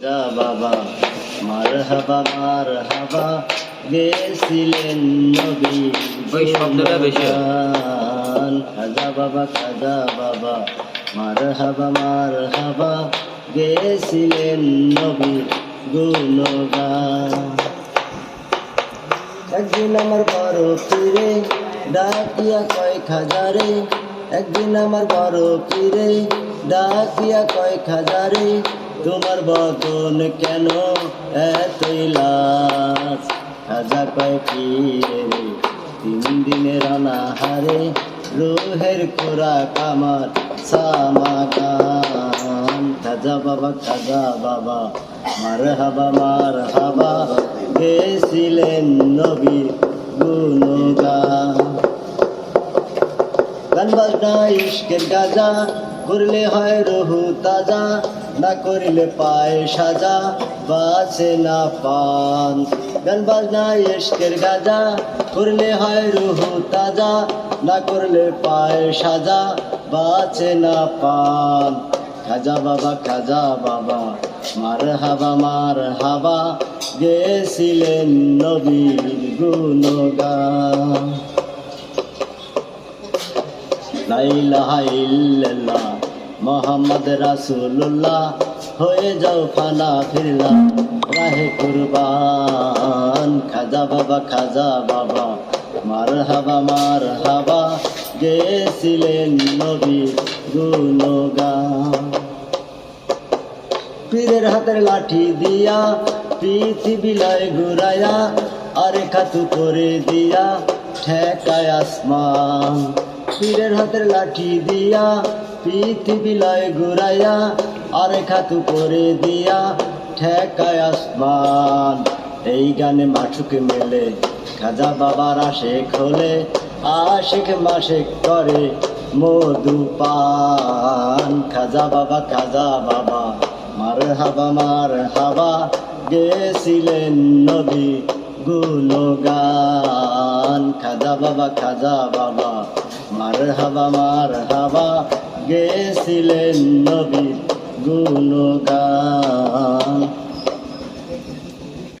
যা বাবা মার হাবা মার হাবা গেছিলেন নবী ওই শব্দটা বেশি। খাজা বাবা খাজা বাবা মার হাবা মার হাবা গেছিলেন নবী গুণগান একদিন আমার বড় পীরে ডাকিয়া কয় খাজারে একদিন আমার বড় পীরে ডাকিয়া কয় খাজারে তোমার বদন কেন এতই লাজ? খাজা কয় পীরে, তিন দিনের অনাহারে, রোহের খোরাক আমার সামাগান। খাজা বাবা খাজা বাবা মার হাবা মার হাবা গেছিলেন নবী গুণগান। গান বাজনা ইস্কের গাজা করলে হয় রহু তাজা, না করিলে পায় সাজা, বাঁচে না পান। গান বাজনা ইস্কের গাজা করলে হয় রহু তাজা, না করলে পায় সাজা, বাঁচে না পান। খাজা বাবা খাজা বাবা মার হাবা মার হাবা গেছিলেন নবীর গুণগান। লাইলাহা ইল্লাল্লাহ, মোহাম্মদ রাসূলুল্লাহ, হয়ে যাও ফানা ফিরলা। রাহে কুরবান, খাজা বাবা খাজা বাবা মার হাবা মার হাবা গেছিলেন নবী গুণগান। পীরের হাতের লাঠি দিয়া পৃথিবী লয় আরে খাতু করে দিয়া ঠেকায় আসমান। পীরের হাতের লাঠি দিয়া, পৃথিবী লয় ঘুরাইয়া, আরে খাতু করে দিয়া, ঠেকায় আসমান। এই গানে মাঠুক মেলে, খাজা বাবার আশে খোলে আশেক মাসে করে মধু পান। খাজা বাবা খাজা বাবা মার হাবা মার হাবা গেছিলেন নবী গুণগান। খাজা বাবা খাজা বাবা মার হাবা মার হাবা গেছিলেন নবী গুণগান।